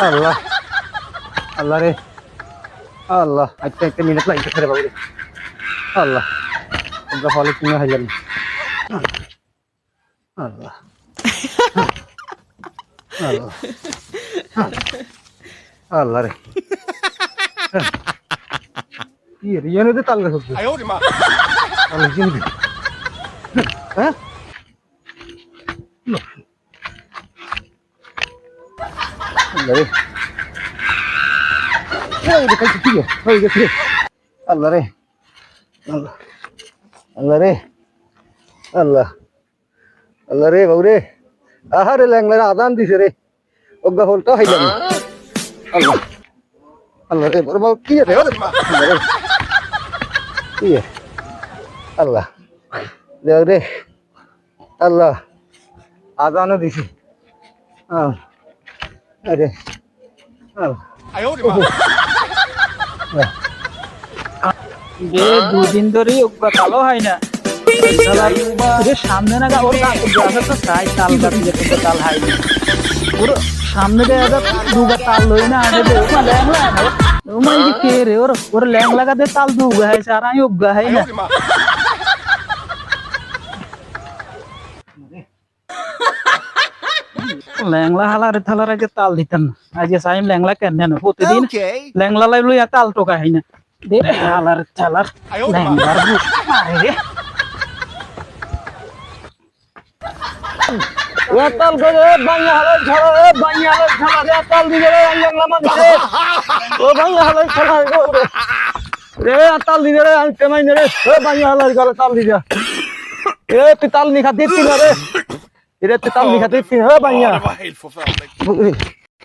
আল্লাহ আল্লাহ রে আল্লাহ একটা একটা মিনিট লাগছে রে বাবু আল্লাহ তোমরা ফলে কিনে হাইলাম আল্লাহ আল্লাহ আল্লাহ রে কি রিয়ানে তো তাল গাছ হচ্ছে হ্যাঁ আল্লাহ রে। হয়ে। আল্লাহ রে। আল্লাহ রে। আল্লাহ। আল্লাহ রে বাবু রে। আহারে ল্যাংলার আদান দিছে রে। অজ্ঞা হলটা হয়ে যাবে আল্লাহ। আল্লাহ রে বড় বাবু, কি রে? কি? আল্লাহ। দেখ রে। আল্লাহ। আদানও দিছে। আহ। আরে। যে দুদিন ধরে উকবা কালো হয় না। সামনে না ওর তো চাই তাল গাছ যেতে তাল হয় না। ওর সামনে দিয়ে একটা দুগা তাল লই না আনে দে ওমা ল্যাংলা ওমা এই কে রে? ওর ওর ল্যাংলা গাতে তাল দুগা হয়েছে আর আমি উগা হয় না। ল্যাংলা হালারে থালার আগে তাল দিতেন না আজকে সাইম ল্যাংলা কেন না প্রতিদিন ল্যাংলা লাই লইয়া তাল টোকা হয় না দে হালার থালার ল্যাংলার বুস মারে রে ও তাল করে বাংলা হালাই ছড়া রে বাংলা হালাই ছড়া রে তাল দিবে রে বাংলা মানুষে ও বাংলা হালাই ছড়া রে রে তাল দিবে রে আমি তেমাই রে ও বাংলা হালাই করে তাল দিবে এ তুই তাল নিখা দিচ্ছি না রে এরে তুই তাল নিখা দিচ্ছি